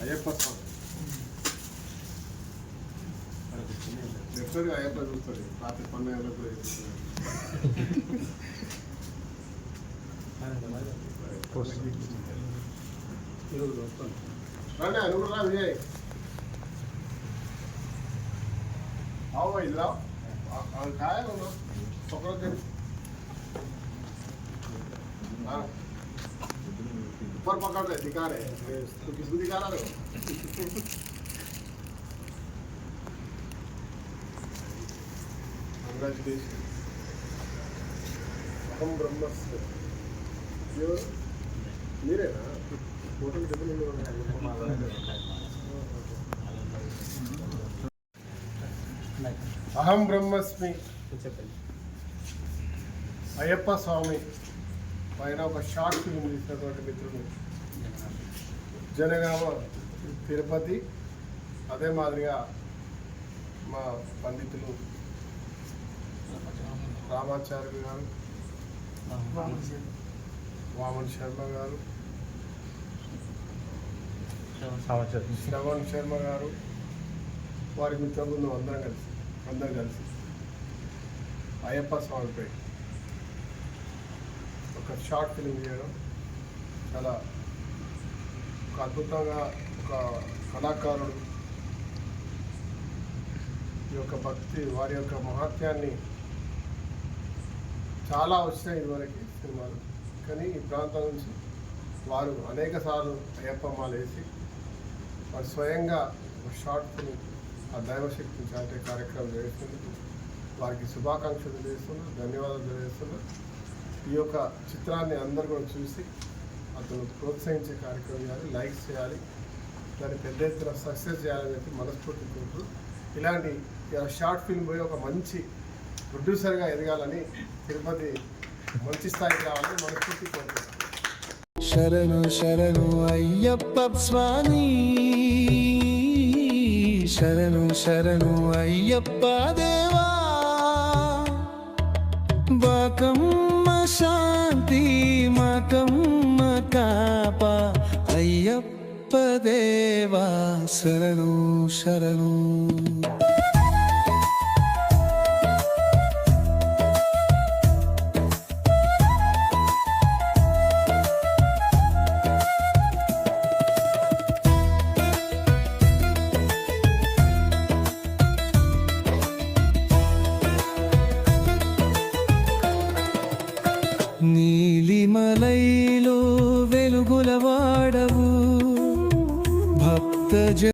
అయ్యప్ప ఎప్పటికీ అయ్యప్ప చూస్తాడు రాత్రి పన్నెండు కూడా రాండి అనుకున్నా విజయ్ అవు ఇలా ऊपर पकड़ रहे दिखा रहे तो किसको दिखा रहे हो कंग्रेचुलेशन हम ब्रह्मस्य जो मेरे ना होटल डबल इन हो रहा है అహం బ్రహ్మస్మి. అయ్యప్ప స్వామి పైన ఒక షార్ట్ ఫిల్మ్ తీసినటువంటి మిత్రుడు. జనగామ తిరుపతి. అదే మాదిరిగా మా పండితులు రామాచార్యులు గారు వామన్ శర్మ గారు శ్రవణ్ శర్మ గారు వారి మిత్ర బృందం అందరం కలిసి. అందరం కలిసి. అయ్యప్ప స్వామిపై ఒక షార్ట్ ఫిలిం చేయడం చాలా ఒక అద్భుతంగా ఒక కళాకారుడు ఈ యొక్క భక్తి వారి యొక్క మహత్యాన్ని చాలా వచ్చినాయి ఇదివరకు సినిమాలు. కానీ ఈ ప్రాంతం నుంచి వారు అనేక సార్లు అయ్యప్ప మాలేసి వారు స్వయంగా ఒక షార్ట్ ఫిలిం ఆ దైవశక్తి చాటే కార్యక్రమం చేస్తున్నారు. వారికి శుభాకాంక్షలు తెలియజేస్తున్నారు. ధన్యవాదాలు తెలియజేస్తున్నా ఈ యొక్క చిత్రాన్ని అందరు కూడా చూసి అతను ప్రోత్సహించే కార్యక్రమం చేయాలి లైక్స్ చేయాలి దాన్ని పెద్ద ఎత్తున సక్సెస్ చేయాలని చెప్పి మనస్ఫూర్తి కోరుతూ ఇలాంటి షార్ట్ ఫిల్మ్ పోయి ఒక మంచి ప్రొడ్యూసర్గా ఎదగాలని తిరుపతి మంచి స్థాయికి రావాలని మనస్ఫూర్తి కోరుతున్నాను శరణు శరణు అయ్యప్ప స్వామి. శరణు శరణు అయ్యప్ప దేవా. బాకమ్మ శాంతి మాకమ్మ కాప అయ్యప్ప దేవా. శరణు శరణు. నీలో వెలుగుల వాడవు. భక్త